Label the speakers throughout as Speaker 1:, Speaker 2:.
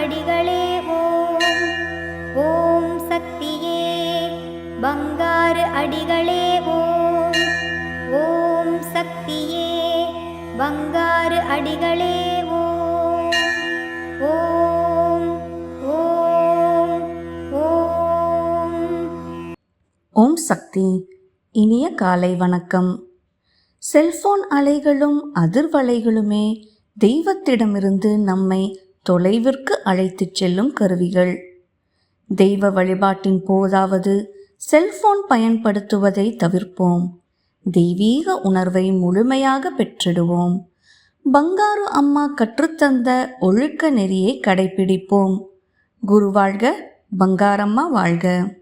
Speaker 1: அடிகளே ஓம். ஓம் சக்தியே பங்காரு அடிகளே ஓம். ஓம் சக்தியே பங்காரு அடிகளே ஓம். ஓம் ஓம் ஓம்.
Speaker 2: ஓம் சக்தி இனிய காலை வணக்கம். செல்போன் அலைகளும் அதிர்வலைகளுமே தெய்வத்திடமிருந்து நம்மை தொலைவிற்கு அழைத்துச் செல்லும் கருவிகள். தெய்வ வழிபாட்டின் போதாவது செல்போன் பயன்படுத்துவதை தவிர்ப்போம். தெய்வீக உணர்வை முழுமையாக பெற்றிடுவோம். பங்காரு அம்மா கற்றுத்தந்த ஒழுக்க நெறியை கடைபிடிப்போம். குரு வாழ்க பங்காரம்மா வாழ்க.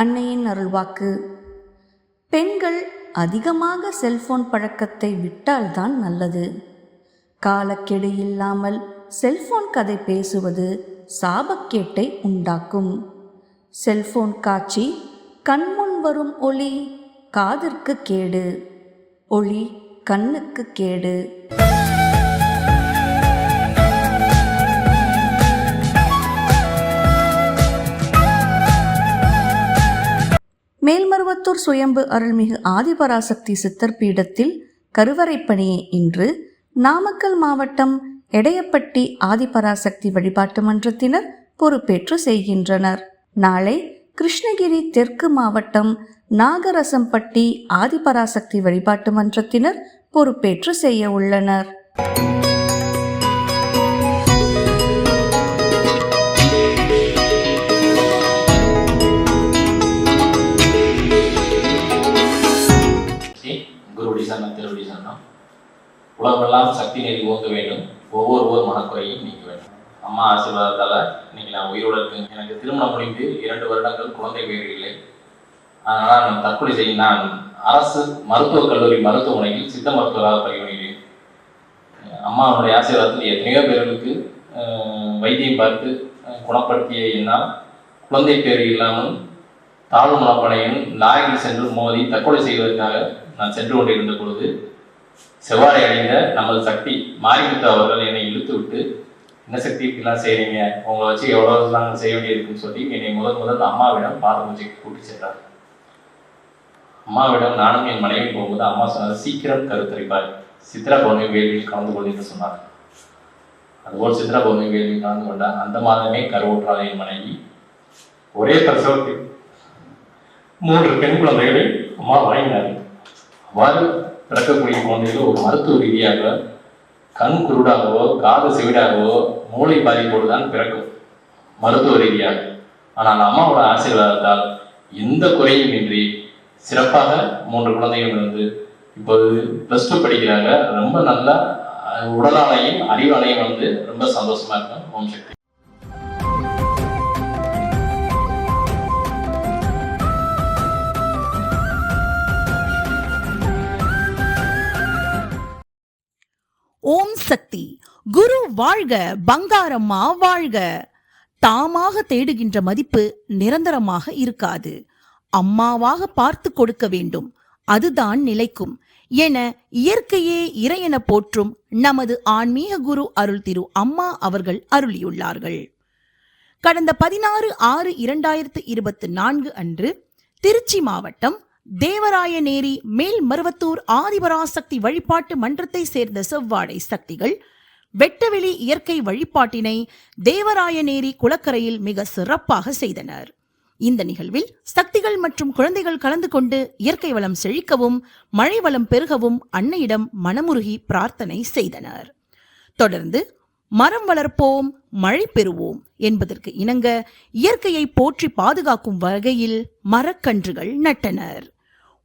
Speaker 2: அன்னையின் அருள்வாக்கு. பெண்கள் அதிகமாக செல்போன் பழக்கத்தை விட்டால்தான் நல்லது. காலக்கெடு இல்லாமல் செல்போன் கதை பேசுவது சாபக்கேட்டை உண்டாக்கும். செல்போன் காட்சி கண்முன் வரும் ஒளி காதிற்கு கேடு. ஒளி கண்ணுக்கு கேடு. மேல்மருவத்தூர் சுயம்பு அருள்மிகு ஆதிபராசக்தி சித்தர் பீடத்தில் கருவறை பணியை இன்று நாமக்கல் மாவட்டம் எடையப்பட்டி ஆதிபராசக்தி வழிபாட்டு மன்றத்தினர் பொறுப்பேற்று செய்கின்றனர். நாளை கிருஷ்ணகிரி தெற்கு மாவட்டம் நாகரசம்பட்டி ஆதிபராசக்தி வழிபாட்டு மன்றத்தினர் பொறுப்பேற்று செய்ய உள்ளனர்.
Speaker 3: சரணம் திருவடி சரணம் உலகமெல்லாம் சக்தி நெறி ஓங்க வேண்டும். ஒவ்வொருவர் மனக்குறையும் நீக்க வேண்டும். அம்மா ஆசீர்வாதத்தால் இன்னைக்கு நான் உயிரோடு இருக்கேன். எனக்கு திருமணம் முடிந்து இரண்டு வருடங்கள் குழந்தை பேர் இல்லை. அதனால் நான் தற்கொலை செய்ய நான் அரசு மருத்துவக் கல்லூரி மருத்துவமனையில் சித்த மருத்துவராக பணிபுரிகிறேன். அம்மாவுடைய ஆசீர்வாதத்தில் எத்தனையோ பேர்களுக்கு வைத்தியம் பார்த்து குணப்படுத்திய என்னால் குழந்தை பேர் இல்லாமல் தாழ்வு மனப்பனையும் நாயகில் சென்று மோதி தற்கொலை செய்வதற்காக நான் சென்று கொண்டிருந்த பொழுது செவ்வாய் அடைந்த நமது சக்தி மாரிமுத்து அவர்கள் என்னை இழுத்து விட்டு என்ன சக்தி இப்படிலாம் செய்கிறீங்க உங்களை வச்சு எவ்வளவு நாங்கள் செய்ய வேண்டியிருக்குன்னு சொல்லி என்னை முதல் முதல் அம்மாவிடம் பாத பூஜைக்கு கூட்டி சென்றார். அம்மாவிடம் நானும் என் மனைவி போகும்போது அம்மா சொன்னது சீக்கிரம் கருத்தரிப்பார் சித்ரா பௌர்ணமி வேள்வியில் கலந்து கொண்டு சொன்னார். அதுபோல் சித்ரா பௌர்ணமி வேள்வியில் கலந்து கொண்டார் அந்த மாதமே கருவுற்றாள் என் மனைவி. ஒரே பிரசவத்தில் மூன்று பெண் குழந்தைகளை அம்மா வாங்கினார்கள் அவ்வாறு பிறக்கக்கூடிய குழந்தைகள் ஒரு மருத்துவ ரீதியாக கண் குருடாகவோ காது செவிடாகவோ மூளை பாதிப்போடு தான் பிறக்கும். மருத்துவ ரீதியாக. ஆனால் அம்மாவோட ஆசீர்வாதத்தால் எந்த குறையும் இன்றி சிறப்பாக மூன்று குழந்தைகள் இருந்து இப்போது ப்ளஸ் டூ படிக்கிறாங்க. ரொம்ப நல்லா உடலாலையும் அறிவாலையும் வந்து ரொம்ப சந்தோஷமா இருக்கும். ஓம் சக்தி.
Speaker 4: சக்தி. குரு வாழ்க பங்காரம்மா வாழ்க. தாமாக தேடுகின்ற மதிப்பு நிரந்தரமாக இருக்காது. அம்மாவாக பார்த்து கொடுக்க வேண்டும். அதுதான் நிலைக்கும். என இயற்கையே இறையென போற்றும் நமது ஆன்மீக குரு அருள் திரு அம்மா அவர்கள் அருளியுள்ளார்கள். கடந்த பதினாறு ஆறு இரண்டாயிரத்து இருபத்தி நான்கு அன்று திருச்சி மாவட்டம் தேவராயநேரி மேல் மருவத்தூர் ஆதிபராசக்தி வழிபாட்டு மன்றத்தை சேர்ந்த செவ்வாடை சக்திகள் வெட்டவெளி இயற்கை வழிபாட்டினை தேவராயநேரி குளக்கரையில் மிக சிறப்பாக செய்தனர். இந்த நிகழ்வில் சக்திகள் மற்றும் குழந்தைகள் கலந்து கொண்டு இயற்கை வளம் செழிக்கவும் மழை வளம் பெருகவும் அன்னையிடம் மனமுருகி பிரார்த்தனை செய்தனர். தொடர்ந்து மரம் வளர்ப்போம் மழை பெறுவோம் என்பதற்கு இணங்க இயற்கையை போற்றி பாதுகாக்கும் வகையில் மரக்கன்றுகள் நட்டனர்.